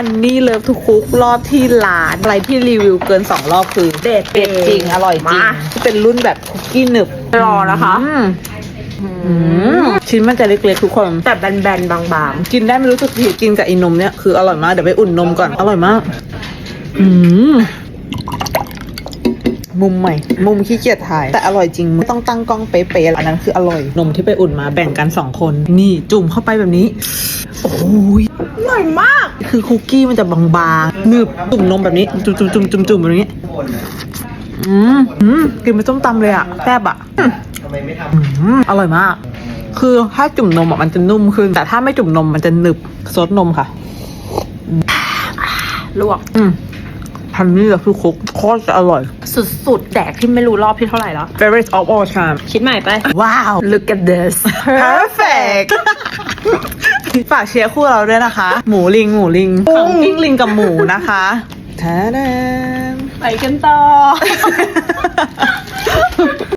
ฮันนี่เลิฟทุกคุกรอบที่ร้าน อะไรที่รีวิวเกิน 2 รอบคือเด็ดเด็ดจริง อร่อยจริง มา เป็นรุ่นแบบคุกกี้หนึบรอนะคะ อืมอืมชิ้นมันจะเล็กๆทุกคน แต่แบนๆ บางกินได้ไม่รู้สึกผิดกินกับไอ้นมเนี่ยคืออร่อยมาก เดี๋ยวไปอุ่นนมก่อน อร่อยมาก อืมมุมใหม่ มุมขี้เกียจถ่าย แต่อร่อยจริงไม่ต้องตั้งกล้องเป๊ะๆอันนั้นคืออร่อย นมที่ไปอุ่นมาแบ่งกันสองคน นี่จุ่มเข้าไปแบบนี้ โอ้ยๆอร่อยมาก คือคุกกี้มันจะบางๆหนึบจุ่มนมแบบนี้ จุ่มจุ่มจุ่มจุ่มจุ่มแบบนี้อืมอืมกินเป็นส้มตำเลยอะแซ่บอะอืมอืมอร่อยมาก คือถ้าจุ่มนมอะมันจะนุ่มขึ้น แต่ถ้าไม่จุ่มนมมันจะหนึบซดนมค่ะลวกอืมพันนี่กับพี่คุกโคตรจะอร่อย สุดๆแดกที่ไม่รู้รอบที่เท่าไหร่แล้ว favorite of all time คิดใหม่ไป ว้าว look at this perfect ฝากเชียร์คู่เราด้วยนะคะ หมูลิงหมูลิงปุ้ขังงกิ้งลิงกับหมูนะคะทาดามไปกันต่อ